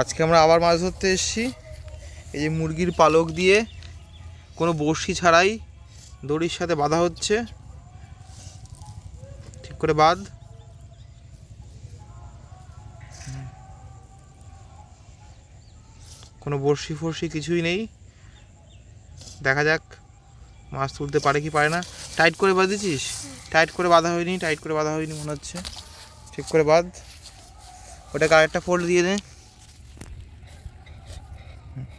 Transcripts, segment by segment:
আজকে আমরা আবার মাছ ধরতে এসেছি। এই যে মুরগির পালক দিয়ে কোনো বড়শি ছাড়াই দড়ির সাথে বাঁধা হচ্ছে। ঠিক করে হুম। কোনো বড়শি ফড়শি কিছুই নেই। দেখা যাক মাছ তুলতে পারে কি পারে না। টাইট করে বাঁধেছিস টাইট করে বাঁধা হয়নি টাইট করে বাঁধা হয়নি মনে হচ্ছে। ঠিক করে বাঁধ। ওটাকে আরেকটা ফোল্ড দিয়ে দে। হুম,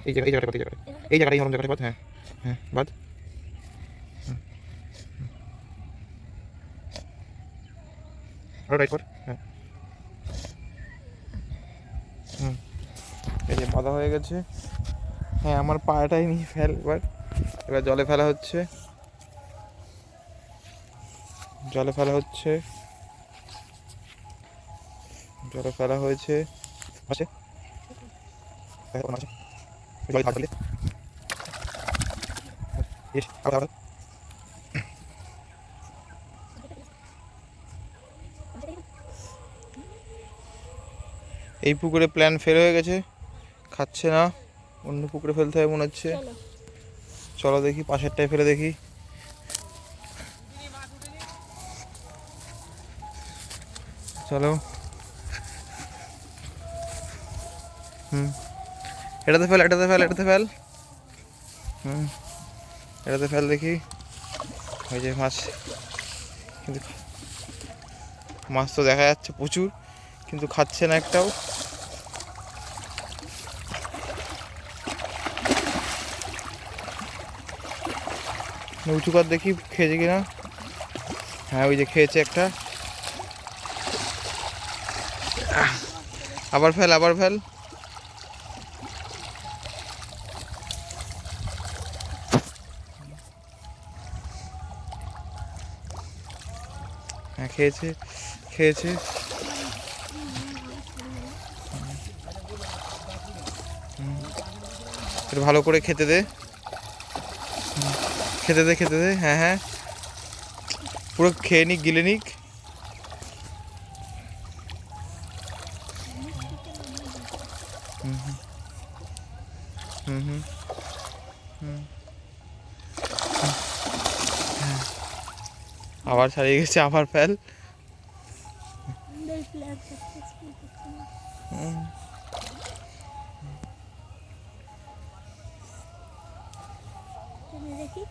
এই জায়গা এই জায়গাটা এই জায়গাটা এই জায়গাটা এই নরম জায়গাটা হ্যাঁ। হ্যাঁ বাদ। কর হ্যাঁ। হুম। এই যে হয়ে গেছে। হ্যাঁ আমার এবার জলে ফেলা হচ্ছে। জলে ফেলা হচ্ছে। জলে ফেলা হয়েছে। আছে জলে। আবার। এই পুকুরে প্ল্যান ফেল হয়ে গেছে। খাচ্ছে না। অন্য পুকুরে ফেলতে হবে মনে হচ্ছে। চলো। চলো দেখি পাশেরটায় ফেলে দেখি। চলো। হুম। এটাতে ফেল এটাতে ফেল এটাতে ফেল। হুম, এটাতে ফেল দেখি। ওই যে মাছ। কিন্তু মাছ তো দেখা যাচ্ছে প্রচুর, কিন্তু খাচ্ছে না একটাও। উঁচু কর দেখি, খেয়েছে কিনা? হ্যাঁ ওই যে খেয়েছে একটা। আবার ফেল আবার ফেল। হ্যাঁ খেয়েছে খেয়েছে। একটু ভালো করে খেতে দে। খেতে দে খেতে দে। হ্যাঁ হ্যাঁ। পুরো খেয়ে নিক, গিলে নিক। হুম। হুম। হুম। হুম হুম। হ্যাঁ। আবার ছাড়িয়ে গেছে আবার ফেল। দেখি।